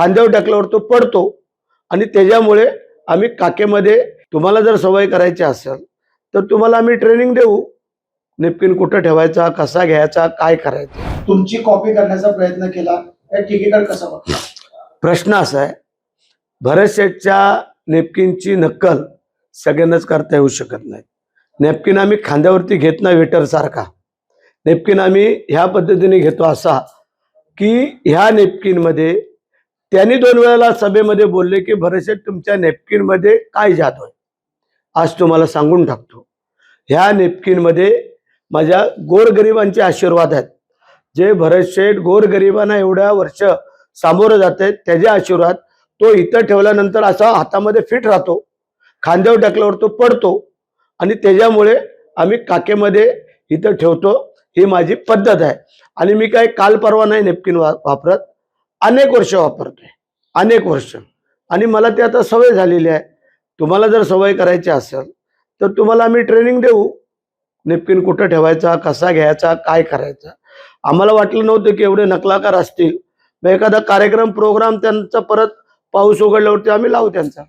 खांद्यावर टाकल्यावर तो पडतो. आणि त्याच्यामुळे आम्ही काकेमध्ये तुम्हाला जर सवय करायची असेल तर तुम्हाला आम्ही ट्रेनिंग देऊ. नेपकिन कुठं ठेवायचा कसा घ्यायचा काय करायचं. तुमची कॉपी करण्याचा प्रयत्न केला टीकेकडे कसा प्रश्न असा आहे भरत शेठच्या नेपकिनची नक्कल सगळ्यांनाच करता येऊ शकत नाही. नेपकिन आम्ही खांद्यावरती घेत नाही वेटर सारखा नेपकिन आम्ही ह्या पद्धतीने घेतो असा की ह्या नेपकिनमध्ये त्यांनी दोन वेळेला सभेमध्ये बोलले की भरसे तुमच्या नेपकिनमध्ये काय जात आहे आज तुम्हाला सांगून टाकतो. ह्या नेपकिनमध्ये माझ्या गोरगरिबांचे आशीर्वाद आहेत. जे भरत शेठ गोरगरिबांना एवढ्या वर्ष सामोरं जाते त्याचे आशीर्वाद तो इथं ठेवल्यानंतर असा हातामध्ये फिट राहतो खांद्यावर टाकल्यावर तो पडतो आणि त्याच्यामुळे आम्ही काकेमध्ये इथं ठेवतो. ही माझी पद्धत आहे. आणि मी काय काल परवा नाही नेपकिन वा वापरत. अनेक वर्ष वापरतोय. अनेक वर्ष. आणि मला ते आता सवय झालेली आहे. तुम्हाला जर सवय करायची असेल तर तुम्हाला आम्ही ट्रेनिंग देऊ. नेपकिन कुठं ठेवायचा कसा घ्यायचा काय करायचा. आम्हाला वाटलं नव्हतं की एवढे नकलाकार असतील. मग एखादा कार्यक्रम प्रोग्राम त्यांचा परत पाऊस उघडल्यावरती आम्ही लावू त्यांचा.